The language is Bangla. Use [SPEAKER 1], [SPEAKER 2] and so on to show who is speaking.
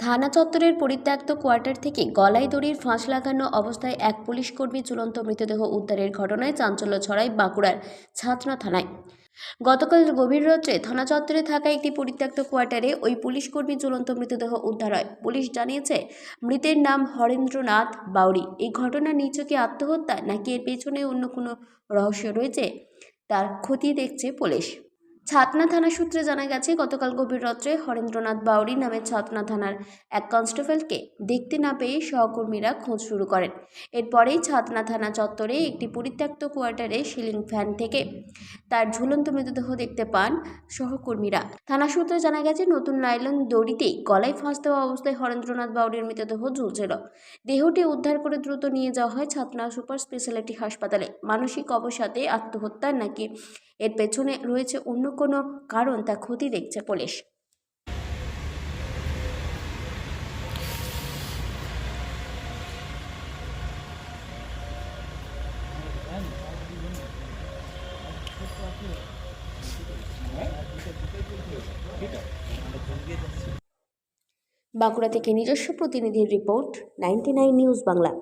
[SPEAKER 1] থানা চত্বরের পরিত্যক্ত কোয়ার্টার থেকে গলায় দড়ির ফাঁস লাগানো অবস্থায় এক পুলিশ কর্মী ঝুলন্ত মৃতদেহ উদ্ধারের ঘটনায় চাঞ্চল্য ছড়ায় বাঁকুড়ার ছাতনা থানায়। গতকাল গভীর রাত্রে থানা চত্বরে থাকা একটি পরিত্যক্ত কোয়ার্টারে ওই পুলিশ কর্মী ঝুলন্ত মৃতদেহ উদ্ধার হয়। পুলিশ জানিয়েছে, মৃতের নাম হরেন্দ্রনাথ বাউরি এই ঘটনা নিচকে আত্মহত্যা নাকি এর পেছনে অন্য কোনো রহস্য রয়েছে, তার ক্ষতি দেখছে পুলিশ। ছাতনা থানা সূত্রে জানা গেছে, গতকাল গভীর রাত্রে হরেন্দ্রনাথ বাউরি নামে ছাতনা থানার এক কনস্টেবলকে দেখতে না পেয়ে সহকর্মীরা খোঁজ শুরু করেন। এরপরেই ছাতনা থানা চত্বরে একটি পরিত্যক্ত কোয়ার্টারে সিলিং ফ্যান থেকে তার ঝুলন্ত মৃতদেহ দেখতে পান সহকর্মীরা। থানা সূত্রে জানা গেছে, নতুন নাইলন দড়িতেই গলায় ফাঁস দেওয়া অবস্থায় হরেন্দ্রনাথ বাউরির মৃতদেহ ঝুলছিল। দেহটি উদ্ধার করে দ্রুত নিয়ে যাওয়া হয় ছাতনা সুপার স্পেশালিটি হাসপাতালে। মানসিক অবসাদে, আত্মহত্যা নাকি এর পেছনে রয়েছে অন্য কোনো কারণ তা ক্ষতি দেখছে পুলিশ। বাঁকুড়া থেকে নিজস্ব প্রতিনিধির রিপোর্ট নাইনটি নিউজ বাংলা।